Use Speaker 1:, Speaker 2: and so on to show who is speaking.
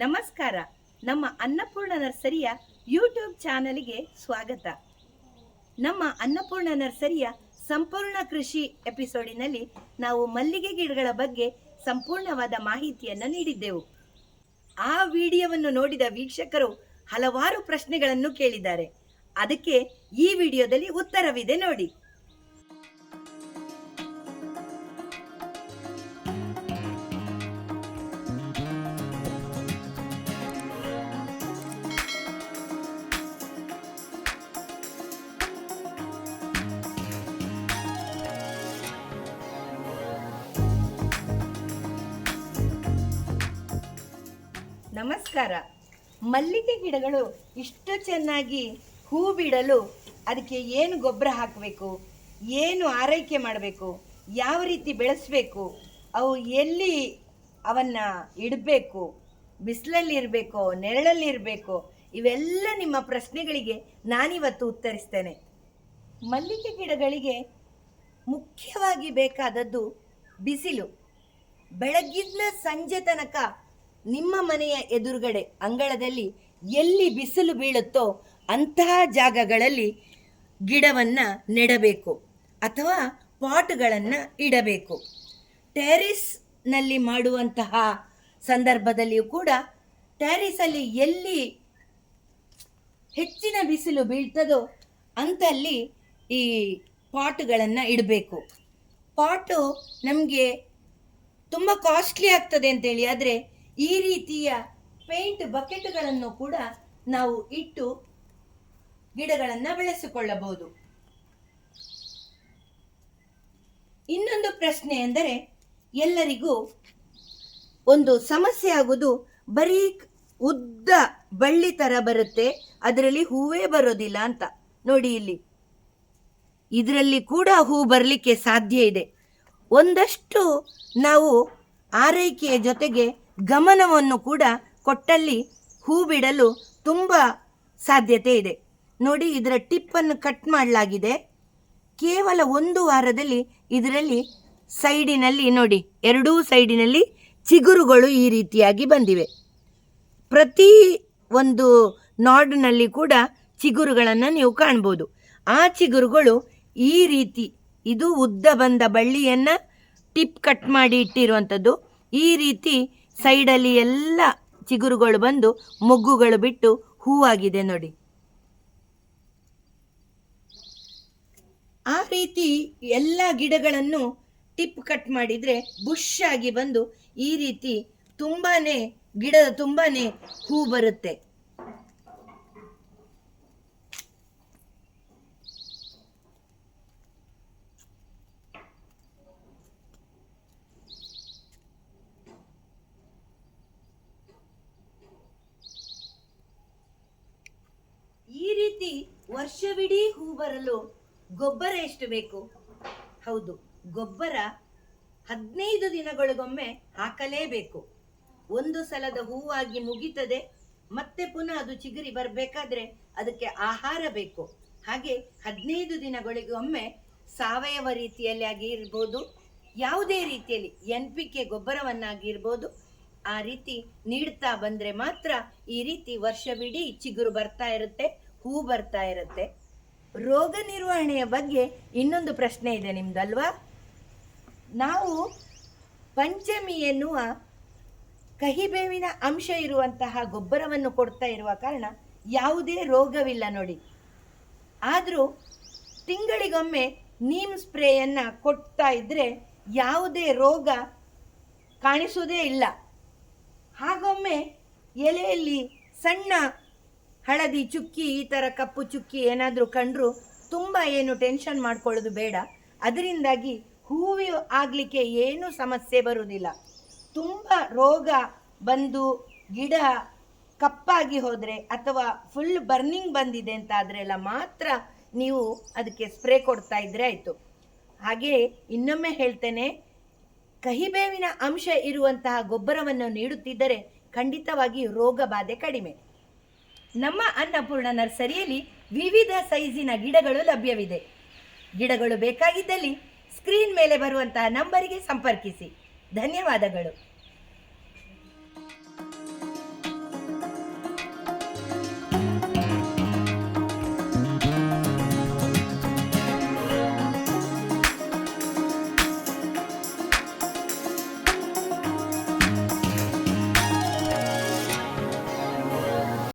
Speaker 1: ನಮಸ್ಕಾರ. ನಮ್ಮ ಅನ್ನಪೂರ್ಣ ನರ್ಸರಿಯ ಯೂಟ್ಯೂಬ್ ಚಾನಲ್ಗೆ ಸ್ವಾಗತ. ನಮ್ಮ ಅನ್ನಪೂರ್ಣ ನರ್ಸರಿಯ ಸಂಪೂರ್ಣ ಕೃಷಿ ಎಪಿಸೋಡಿನಲ್ಲಿ ನಾವು ಮಲ್ಲಿಗೆ ಗಿಡಗಳ ಬಗ್ಗೆ ಸಂಪೂರ್ಣವಾದ ಮಾಹಿತಿಯನ್ನು ನೀಡಿದ್ದೆವು. ಆ ವಿಡಿಯೋವನ್ನು ನೋಡಿದ ವೀಕ್ಷಕರು ಹಲವಾರು ಪ್ರಶ್ನೆಗಳನ್ನು ಕೇಳಿದ್ದಾರೆ. ಅದಕ್ಕೆ ಈ ವಿಡಿಯೋದಲ್ಲಿ ಉತ್ತರವಿದೆ ನೋಡಿ. ನಮಸ್ಕಾರ. ಮಲ್ಲಿಗೆ ಗಿಡಗಳು ಇಷ್ಟು ಚೆನ್ನಾಗಿ ಹೂ ಬಿಡಲು ಅದಕ್ಕೆ ಏನು ಗೊಬ್ಬರ ಹಾಕಬೇಕು? ಏನು ಆರೈಕೆ ಮಾಡಬೇಕು? ಯಾವ ರೀತಿ ಬೆಳೆಸಬೇಕು? ಅವು ಎಲ್ಲಿ ಅವನ್ನ ಇಡಬೇಕು? ಬಿಸಿಲಲ್ಲಿರಬೇಕು ನೆರಳಲ್ಲಿರಬೇಕು ಇವೆಲ್ಲ ನಿಮ್ಮ ಪ್ರಶ್ನೆಗಳಿಗೆ ನಾನಿವತ್ತು ಉತ್ತರಿಸ್ತೇನೆ. ಮಲ್ಲಿಗೆ ಗಿಡಗಳಿಗೆ ಮುಖ್ಯವಾಗಿ ಬೇಕಾದದ್ದು ಬಿಸಿಲು. ಬೆಳಗ್ಗಿನ ಸಂಜೆ ತನಕ ನಿಮ್ಮ ಮನೆಯ ಎದುರುಗಡೆ ಅಂಗಳದಲ್ಲಿ ಎಲ್ಲಿ ಬಿಸಿಲು ಬೀಳುತ್ತೋ ಅಂತಹ ಜಾಗಗಳಲ್ಲಿ ಗಿಡವನ್ನು ನೆಡಬೇಕು ಅಥವಾ ಪಾಟ್ಗಳನ್ನು ಇಡಬೇಕು. ಟೆರಿಸ್ನಲ್ಲಿ ಮಾಡುವಂತಹ ಸಂದರ್ಭದಲ್ಲಿಯೂ ಕೂಡ ಟ್ಯಾರಿಸಲ್ಲಿ ಎಲ್ಲಿ ಹೆಚ್ಚಿನ ಬಿಸಿಲು ಬೀಳ್ತದೋ ಅಂತಲ್ಲಿ ಈ ಪಾಟ್ಗಳನ್ನು ಇಡಬೇಕು. ಪಾಟು ನಮಗೆ ತುಂಬ ಕಾಸ್ಟ್ಲಿ ಆಗ್ತದೆ ಅಂತೇಳಿ, ಆದರೆ ಈ ರೀತಿಯ ಪೇಂಟ್ ಬಕೆಟ್ಗಳನ್ನು ಕೂಡ ನಾವು ಇಟ್ಟು ಗಿಡಗಳನ್ನು ಬೆಳೆಸಿಕೊಳ್ಳಬಹುದು. ಇನ್ನೊಂದು ಪ್ರಶ್ನೆ ಎಂದರೆ, ಎಲ್ಲರಿಗೂ ಒಂದು ಸಮಸ್ಯೆ ಆಗುವುದು, ಬರೀ ಉದ್ದ ಬಳ್ಳಿ ತರ ಬರುತ್ತೆ, ಅದರಲ್ಲಿ ಹೂವೇ ಬರೋದಿಲ್ಲ ಅಂತ. ನೋಡಿ ಇಲ್ಲಿ. ಇದರಲ್ಲಿ ಕೂಡ ಹೂ ಬರಲಿಕ್ಕೆ ಸಾಧ್ಯ ಇದೆ. ಒಂದಷ್ಟು ನಾವು ಆರೈಕೆಯ ಜೊತೆಗೆ ಗಮನವನ್ನು ಕೂಡ ಕೊಟ್ಟಲ್ಲಿ ಹೂ ಬಿಡಲು ತುಂಬ ಸಾಧ್ಯತೆ ಇದೆ. ನೋಡಿ, ಇದರ ಟಿಪ್ಪನ್ನು ಕಟ್ ಮಾಡಲಾಗಿದೆ. ಕೇವಲ ಒಂದು ವಾರದಲ್ಲಿ ಇದರಲ್ಲಿ ಸೈಡಿನಲ್ಲಿ ನೋಡಿ, ಎರಡೂ ಸೈಡಿನಲ್ಲಿ ಚಿಗುರುಗಳು ಈ ರೀತಿಯಾಗಿ ಬಂದಿವೆ. ಪ್ರತಿ ಒಂದು ನಾಡ್ನಲ್ಲಿ ಕೂಡ ಚಿಗುರುಗಳನ್ನು ನೀವು ಕಾಣ್ಬೋದು. ಆ ಚಿಗುರುಗಳು ಈ ರೀತಿ, ಇದು ಉದ್ದ ಬಂದ ಬಳ್ಳಿಯನ್ನು ಟಿಪ್ ಕಟ್ ಮಾಡಿ ಇಟ್ಟಿರುವಂಥದ್ದು. ಈ ರೀತಿ ಸೈಡಲ್ಲಿ ಎಲ್ಲ ಚಿಗುರುಗಳು ಬಂದು ಮೊಗ್ಗುಗಳು ಬಿಟ್ಟು ಹೂವಾಗಿದೆ ನೋಡಿ. ಆ ರೀತಿ ಎಲ್ಲ ಗಿಡಗಳನ್ನು ಟಿಪ್ ಕಟ್ ಮಾಡಿದರೆ ಬುಷ್ ಆಗಿ ಬಂದು ಈ ರೀತಿ ತುಂಬಾನೇ ಗಿಡದ ತುಂಬಾನೇ ಹೂ ಬರುತ್ತೆ. ಈ ರೀತಿ ವರ್ಷವಿಡೀ ಹೂ ಬರಲು ಗೊಬ್ಬರ ಎಷ್ಟು ಬೇಕು? ಹೌದು, ಗೊಬ್ಬರ ಹದಿನೈದು ದಿನಗಳಿಗೊಮ್ಮೆ ಹಾಕಲೇಬೇಕು. ಒಂದು ಸಲದ ಹೂವಾಗಿ ಮುಗಿತದೆ, ಮತ್ತೆ ಪುನಃ ಅದು ಚಿಗುರಿ ಬರಬೇಕಾದ್ರೆ ಅದಕ್ಕೆ ಆಹಾರ ಬೇಕು. ಹಾಗೆ ಹದಿನೈದು ದಿನಗಳಿಗೊಮ್ಮೆ ಸಾವಯವ ರೀತಿಯಲ್ಲಿ ಆಗಿರ್ಬೋದು, ಯಾವುದೇ ರೀತಿಯಲ್ಲಿ ಎನ್ ಪಿ ಕೆ ಗೊಬ್ಬರವನ್ನಾಗಿರ್ಬೋದು ಆ ರೀತಿ ನೀಡ್ತಾ ಬಂದ್ರೆ ಮಾತ್ರ ಈ ರೀತಿ ವರ್ಷವಿಡೀ ಚಿಗುರು ಬರ್ತಾ ಇರುತ್ತೆ, ಹೂ ಬರ್ತಾ ಇರುತ್ತೆ. ರೋಗ ನಿರ್ವಹಣೆಯ ಬಗ್ಗೆ ಇನ್ನೊಂದು ಪ್ರಶ್ನೆ ಇದೆ ನಿಮ್ದಲ್ವಾ? ನಾವು ಪಂಚಮಿ ಎನ್ನುವ ಕಹಿಬೇವಿನ ಅಂಶ ಇರುವಂತಹ ಗೊಬ್ಬರವನ್ನು ಕೊಡ್ತಾ ಇರುವ ಕಾರಣ ಯಾವುದೇ ರೋಗವಿಲ್ಲ ನೋಡಿ. ಆದರೂ ತಿಂಗಳಿಗೊಮ್ಮೆ ನೀಮ್ ಸ್ಪ್ರೇಯನ್ನು ಕೊಡ್ತಾ ಇದ್ದರೆ ಯಾವುದೇ ರೋಗ ಕಾಣಿಸುವುದೇ ಇಲ್ಲ. ಹಾಗೊಮ್ಮೆ ಎಲೆಯಲ್ಲಿ ಸಣ್ಣ ಹಳದಿ ಚುಕ್ಕಿ, ಈ ಥರ ಕಪ್ಪು ಚುಕ್ಕಿ ಏನಾದರೂ ಕಂಡ್ರು ತುಂಬ ಏನು ಟೆನ್ಷನ್ ಮಾಡ್ಕೊಳ್ಳೋದು ಬೇಡ. ಅದರಿಂದಾಗಿ ಹೂವು ಆಗಲಿಕ್ಕೆ ಏನೂ ಸಮಸ್ಯೆ ಬರುವುದಿಲ್ಲ. ತುಂಬ ರೋಗ ಬಂದು ಗಿಡ ಕಪ್ಪಾಗಿ ಹೋದರೆ ಅಥವಾ ಫುಲ್ ಬರ್ನಿಂಗ್ ಬಂದಿದೆ ಅಂತ ಆದರೆಲ್ಲ ಮಾತ್ರ ನೀವು ಅದಕ್ಕೆ ಸ್ಪ್ರೇ ಕೊಡ್ತಾ ಇದ್ರೆ ಆಯಿತು. ಹಾಗೆ ಇನ್ನೊಮ್ಮೆ ಹೇಳ್ತೇನೆ ಕಹಿಬೇವಿನ ಅಂಶ ಇರುವಂತಹ ಗೊಬ್ಬರವನ್ನು ನೀಡುತ್ತಿದ್ದರೆ ಖಂಡಿತವಾಗಿ ರೋಗ ಬಾಧೆ ಕಡಿಮೆ. ನಮ್ಮ ಅನ್ನಪೂರ್ಣ ನರ್ಸರಿಯಲ್ಲಿ ವಿವಿಧ ಸೈಜಿನ ಗಿಡಗಳು ಲಭ್ಯವಿದೆ. ಗಿಡಗಳು ಬೇಕಾಗಿದ್ದಲ್ಲಿ ಸ್ಕ್ರೀನ್ ಮೇಲೆ ಬರುವಂತಹ ನಂಬರಿಗೆ ಸಂಪರ್ಕಿಸಿ. ಧನ್ಯವಾದಗಳು.